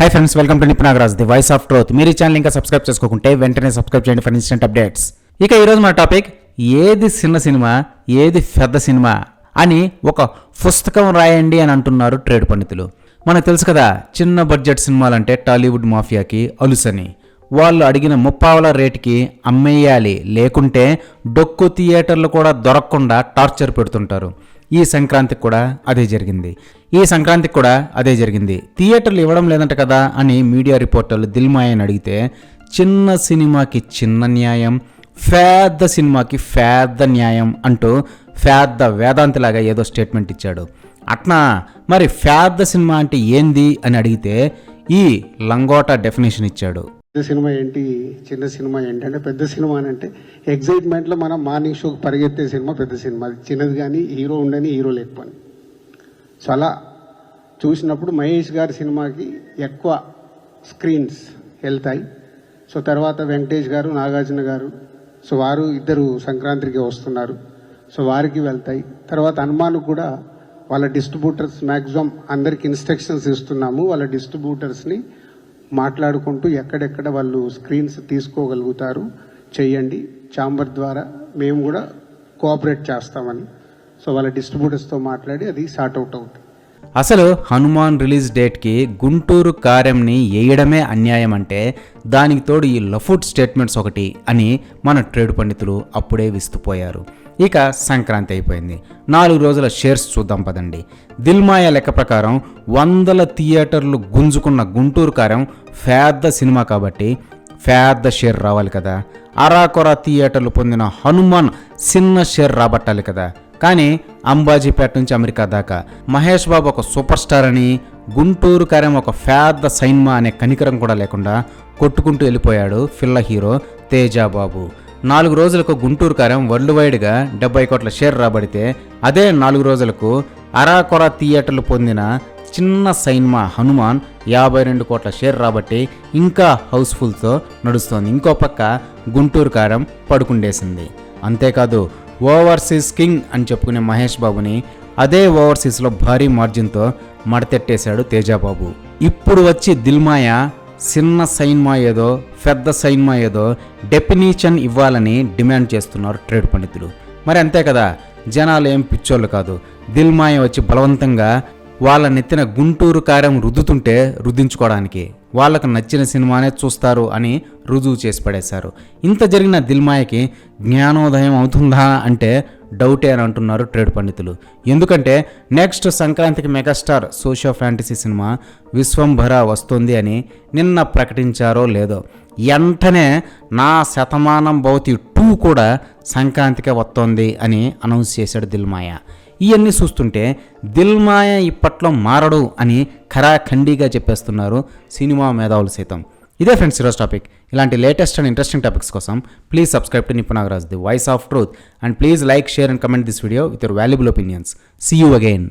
Hi friends welcome to Nipuna Nagaraj the voice of truth మీరు ఈ channel ఇంకా subscribe చేసుకోకుంటే వెంటనే సబ్స్క్రైబ్ చేయండి ఫర్ ఇన్స్టెంట్ అప్డేట్స్ ఇక ఈరోజు మన టాపిక్ ఏది చిన్న సినిమా ఏది పెద్ద సినిమా అని ఒక పుస్తకం రాయండి అని అంటున్నారు ట్రేడ్ పండితులు. మనకు తెలుసు కదా చిన్న బడ్జెట్ సినిమాలంటే టాలీవుడ్ మాఫియాకి అలుసని. వాళ్ళు అడిగిన ముప్పావల రేటుకి అమ్మేయాలి. లేకుంటే డొక్కు థియేటర్లు కూడా దొరకకుండా టార్చర్ పెడుతుంటారు. ఈ సంక్రాంతికి కూడా అదే జరిగింది. ఈ సంక్రాంతికి కూడా అదే జరిగింది. థియేటర్లు ఇవ్వడం లేదంట కదా అని మీడియా రిపోర్టర్లు దిల్మాయని అడిగితే చిన్న సినిమాకి చిన్న న్యాయం పెద్ద సినిమాకి పెద్ద న్యాయం అంటూ పెద్ద వేదాంతిలాగా ఏదో స్టేట్మెంట్ ఇచ్చాడు. అట్నా మరి పెద్ద సినిమా అంటే ఏంది అని అడిగితే ఈ లంగోటా డెఫినేషన్ ఇచ్చాడు. సినిమా ఏంటి చిన్న సినిమా ఏంటి అంటే పెద్ద సినిమా అని అంటే ఎగ్జైట్మెంట్లో మనం మార్నింగ్ షోకి పరిగెత్తే సినిమా పెద్ద సినిమా. అది చిన్నది కానీ హీరో ఉండని హీరో లేకపోని. సో అలా చూసినప్పుడు మహేష్ గారి సినిమాకి ఎక్కువ స్క్రీన్స్ వెళ్తాయి. సో తర్వాత వెంకటేష్ గారు నాగార్జున గారు సో వారు ఇద్దరు సంక్రాంతికి వస్తున్నారు. సో వారికి వెళ్తాయి. తర్వాత హనుమాన్ కూడా వాళ్ళ డిస్ట్రిబ్యూటర్స్ మ్యాక్సిమం అందరికి ఇన్స్ట్రక్షన్స్ ఇస్తున్నాము. వాళ్ళ డిస్ట్రిబ్యూటర్స్ని మాట్లాడుకుంటూ ఎక్కడెక్కడ వాళ్ళు స్క్రీన్స్ తీసుకోగలుగుతారు చేయండి. ఛాంబర్ ద్వారా మేము కూడా కోఆపరేట్ చేస్తామని. సో వాళ్ళ డిస్ట్రిబ్యూటర్స్తో మాట్లాడి అది సార్ట్ అవుట్ అవుతుంది అసలు హనుమాన్ రిలీజ్ డేట్కి గుంటూరు కార్యంని వేయడమే అన్యాయం అంటే దానికి తోడు ఈ లఫుట్ స్టేట్మెంట్స్ ఒకటి అని మన ట్రేడ్ పండితులు అప్పుడే విస్తుపోయారు. ఇక సంక్రాంతి అయిపోయింది. నాలుగు రోజుల షేర్స్ చూద్దాం పదండి. దిల్మాయా లెక్క ప్రకారం వందల థియేటర్లు గుంజుకున్న గుంటూరు కార్యం పెద్ద సినిమా కాబట్టి పెద్ద షేర్ రావాలి కదా. అరాకొర థియేటర్లు పొందిన హనుమాన్ చిన్న షేర్ రాబట్టాలి కదా. కానీ అంబాజీపేట నుంచి అమెరికా దాకా. మహేష్ బాబు ఒక సూపర్ స్టార్ అని గుంటూరు కార్యం ఒక పెద్ద సైన్మా అనే కనికరం కూడా లేకుండా కొట్టుకుంటూ వెళ్ళిపోయాడు ఫిల్ల హీరో తేజాబాబు నాలుగు రోజులకు గుంటూరు కార్యం వరల్డ్ వైడ్గా డెబ్బై కోట్ల షేర్ రాబడితే అదే నాలుగు రోజులకు అరాకొర థియేటర్లు పొందిన చిన్న సైన్మా హనుమాన్ యాభై రెండు కోట్ల షేర్ రాబట్టి ఇంకా హౌస్ఫుల్తో నడుస్తోంది. ఇంకో పక్క గుంటూరు కారం పడుకుండేసింది. అంతేకాదు ఓవర్సీస్ కింగ్ అని చెప్పుకునే మహేష్ బాబుని అదే ఓవర్సీస్లో భారీ మార్జిన్తో మడతెట్టేశాడు తేజాబాబు. ఇప్పుడు వచ్చి దిల్మాయ చిన్న సైన్మా ఏదో పెద్ద సైన్మా ఏదో డెఫినేషన్ ఇవ్వాలని డిమాండ్ చేస్తున్నారు ట్రేడ్ పండితులు. మరి అంతే కదా జనాలు ఏం పిచ్చోళ్ళు కాదు. దిల్మాయ వచ్చి బలవంతంగా వాళ్ళ నెత్తిన గుంటూరు కారం రుద్దుతుంటే రుద్దించుకోవడానికి. వాళ్ళకు నచ్చిన సినిమానే చూస్తారు అని రుజువు చేసి పడేశారు. ఇంత జరిగిన దిల్మాయకి జ్ఞానోదయం అవుతుందా అంటే డౌటే అని అంటున్నారు ట్రేడ్ పండితులు. ఎందుకంటే నెక్స్ట్ సంక్రాంతికి megastar socio fantasy cinema Vishwambhara వస్తుంది అని నిన్న ప్రకటించారో లేదో. వెంటనే నా శతమానం భవతి టూ కూడా సంక్రాంతికే వస్తోంది అని అనౌన్స్ చేశాడు దిల్మాయ. ఇవన్నీ చూస్తుంటే దిల్మాయ ఇప్పట్లో మారడు అని ఖరాఖండిగా చెప్పేస్తున్నారు సినిమా మేధావులు సైతం. ఇదే ఫ్రెండ్స్ ఈరోజు టాపిక్. ఇలాంటి లేటెస్ట్ అండ్ ఇంట్రెస్టింగ్ టాపిక్స్ కోసం please subscribe to Nipuna Nagaraj the voice of truth and please like share and comment this video with your valuable opinions. See you again